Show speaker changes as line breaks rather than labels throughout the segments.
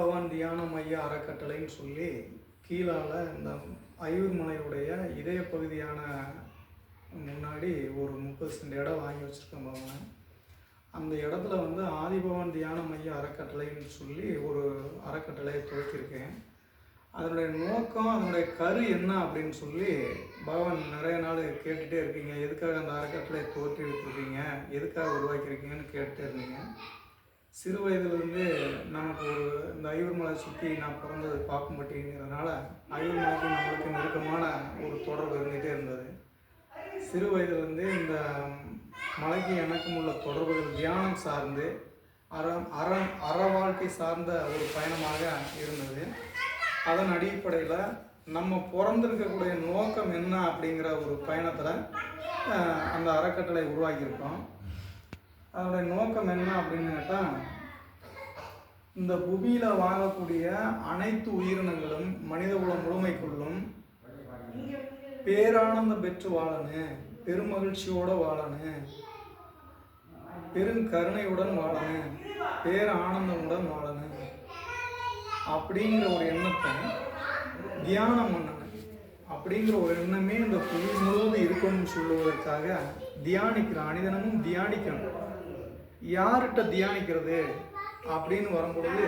பகவான் தியான மைய அறக்கட்டளைன்னு சொல்லி கீழால் இந்த ஐயூர்மலையுடைய இதய பகுதியான முன்னாடி ஒரு முப்பது சென்ட் இடம் வாங்கி வச்சுருக்கேன் பகவான். அந்த இடத்துல வந்து ஆதிபவன் தியான மைய அறக்கட்டளைன்னு சொல்லி ஒரு அறக்கட்டளையை துவக்கியிருக்கேன். அதனுடைய நோக்கம் அதனுடைய கரு என்ன அப்படின்னு சொல்லி பகவான் நிறைய நாள் கேட்டுகிட்டே இருக்கீங்க எதுக்காக அந்த அறக்கட்டளையை தோற்றுவிட்டுருக்கீங்க எதுக்காக உருவாக்கியிருக்கீங்கன்னு கேட்டுட்டே இருந்தீங்க. சிறு வயதுலேருந்து நமக்கு ஒரு இந்த ஐயூர்மலை சுற்றி நான் பிறந்தது பார்க்கும்பட்டிங்கிறதுனால ஐயூர்மலைக்கு நம்மளுக்கு நெருக்கமான ஒரு தொடர்பு இருந்துகிட்டே இருந்தது. சிறு வயதுலேருந்து இந்த மலைக்கு எனக்கும் உள்ள தொடர்புகள் தியானம் சார்ந்து அற அற அற வாழ்க்கை சார்ந்த ஒரு பயணமாக இருந்தது. அதன் அடிப்படையில் நம்ம பிறந்திருக்கக்கூடிய நோக்கம் என்ன அப்படிங்கிற ஒரு பயணத்தில் அந்த அறக்கட்டளை உருவாக்கியிருக்கோம். அதோட நோக்கம் என்ன அப்படின்னு கேட்டால் இந்த புவியில் வாழக்கூடிய அனைத்து உயிரினங்களும் மனித குலம் முழுமைக்குள்ளும் பேரானந்தம் பெற்று வாழணும் பெருமகிழ்ச்சியோட வாழணும் பெருங்கருணையுடன் வாழணும் பேர் ஆனந்தமுடன் வாழணும் அப்படிங்கிற ஒரு எண்ணத்தை தியானம் பண்ணணும் அப்படிங்கிற ஒரு எண்ணமே இந்த புவி முழுவதும் இருக்கணும்னு சொல்லுவதற்காக தியானிக்கிறோம் அனிதனமும் தியானிக்கணும். யார்கிட்ட தியானிக்கிறது அப்படின்னு வரும்பொழுது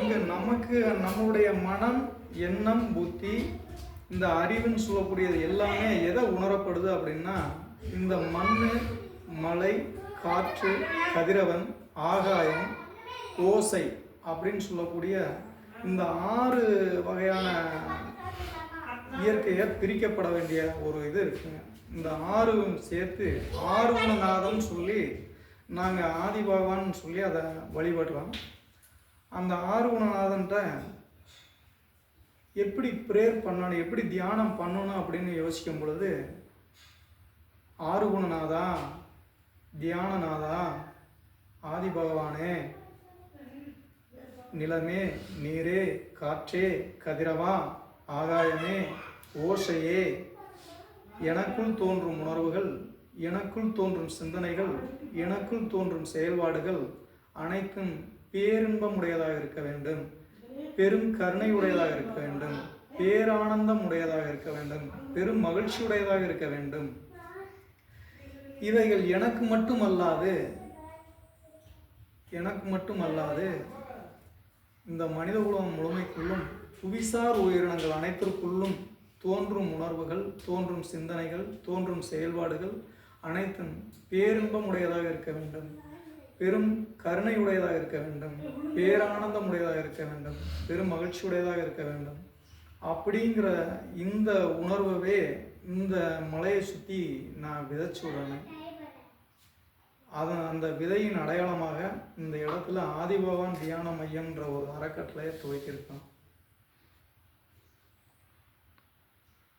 இங்கே நமக்கு நம்மளுடைய மனம் எண்ணம் புத்தி இந்த அறிவுன்னு சொல்லக்கூடியது எல்லாமே எதை உணரப்படுது அப்படின்னா இந்த மண் மலை காற்று கதிரவன் ஆகாயம் ஓசை அப்படின்னு சொல்லக்கூடிய இந்த ஆறு வகையான இயற்கையை பிரிக்கப்பட வேண்டிய ஒரு இது இருக்குங்க. இந்த ஆறும் சேர்த்து ஆறு நாதம் சொல்லி நாங்கள் ஆதி பகவான் சொல்லி அதை வழிபடுறோம். அந்த ஆர்வநாதன்ட்ட எப்படி ப்ரேயர் பண்ணணும் எப்படி தியானம் பண்ணணும் அப்படின்னு யோசிக்கும் பொழுது ஆறுகுணநாதா தியானநாதா ஆதி பகவானே நிலமே நீரே காற்றே கதிரவா ஆகாயமே ஓசையே எனக்குள் தோன்றும் உணர்வுகள் எனக்குள் தோன்றும் சிந்தனைகள் எனக்குள் தோன்றும் செயல்பாடுகள் அனைத்தும் பேரின்பம் உடையதாக இருக்க வேண்டும். பெரும் கருணை உடையதாக இருக்க வேண்டும். பேரானந்தம் உடையதாக இருக்க வேண்டும். பெரும் மகிழ்ச்சி உடையதாக இருக்க வேண்டும். இவைகள் எனக்கு மட்டுமல்லாது எனக்கு மட்டுமல்லாது இந்த மனித உலகம் முழுமைக்குள்ளும் புவிசார் உயிரினங்கள் அனைத்திற்குள்ளும் தோன்றும் உணர்வுகள் தோன்றும் சிந்தனைகள் தோன்றும் செயல்பாடுகள் அனைத்தும் பேரின்பம் உடையதாக இருக்க வேண்டும். பெரும் கருணை உடையதாக இருக்க வேண்டும். பேரானந்தம் உடையதாக இருக்க வேண்டும். பெரும் மகிழ்ச்சி உடையதாக இருக்க வேண்டும். அப்படிங்கிற இந்த உணர்வவே இந்த மலையை சுற்றி நான் விதைச்சு விடணும் அதன் அந்த விதையின் அடையாளமாக இந்த இடத்துல ஆதிபவான் தியான மையம்ன்ற ஒரு அறக்கட்டளையை துவைக்கிருக்கோம்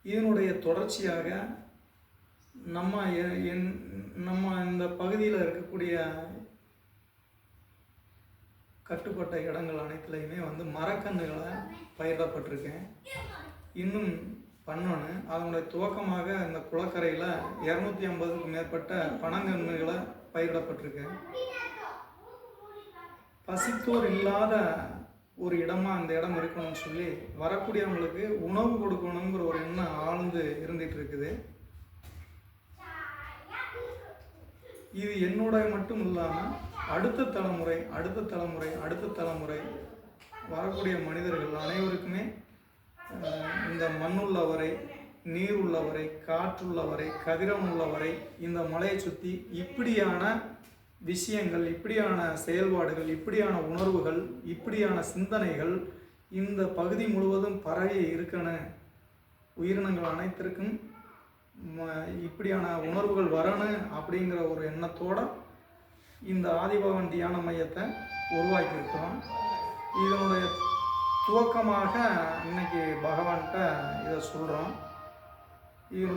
இதனுடைய தொடர்ச்சியாக நம்ம என் நம்ம இந்த பகுதியில் இருக்கக்கூடிய கட்டுப்பட்ட இடங்கள் அனைத்துலையுமே வந்து மரக்கன்றுகளை பயிரிடப்பட்டிருக்கேன். இன்னும் பண்ணணும். அதனுடைய துவக்கமாக இந்த குளக்கரையில் இரநூத்தி ஐம்பதுக்கும் மேற்பட்ட பனங்கன்றுகளை பயிரிடப்பட்டிருக்கேன். பசித்தோர் இல்லாத ஒரு இடமா அந்த இடம் இருக்கணும்னு சொல்லி வரக்கூடியவங்களுக்கு உணவு கொடுக்கணுங்கிற ஒரு எண்ணம் ஆழ்ந்து இருந்துகிட்டு இருக்குது. இது என்னோட மட்டும் இல்லாமல் அடுத்த தலைமுறை அடுத்த தலைமுறை அடுத்த தலைமுறை வரக்கூடிய மனிதர்கள் அனைவருக்குமே இந்த மண்ணுள்ளவரை நீர் உள்ளவரை காற்றுள்ளவரை கதிரம் உள்ளவரை இந்த மலையை சுற்றி இப்படியான விஷயங்கள் இப்படியான செயல்பாடுகள் இப்படியான உணர்வுகள் இப்படியான சிந்தனைகள் இந்த பகுதி முழுவதும் பரவி இருக்கணும் உயிரினங்கள் அனைத்திற்கும் இப்படியான உணர்வுகள் வரணும் அப்படிங்கிற ஒரு எண்ணத்தோடு இந்த ஆதிபவன் தியான மையத்தை உருவாக்கியிருக்கிறோம். இதனுடைய துவக்கமாக இன்னைக்கு பகவான்கிட்ட இதை சொல்கிறோம் இதனுடைய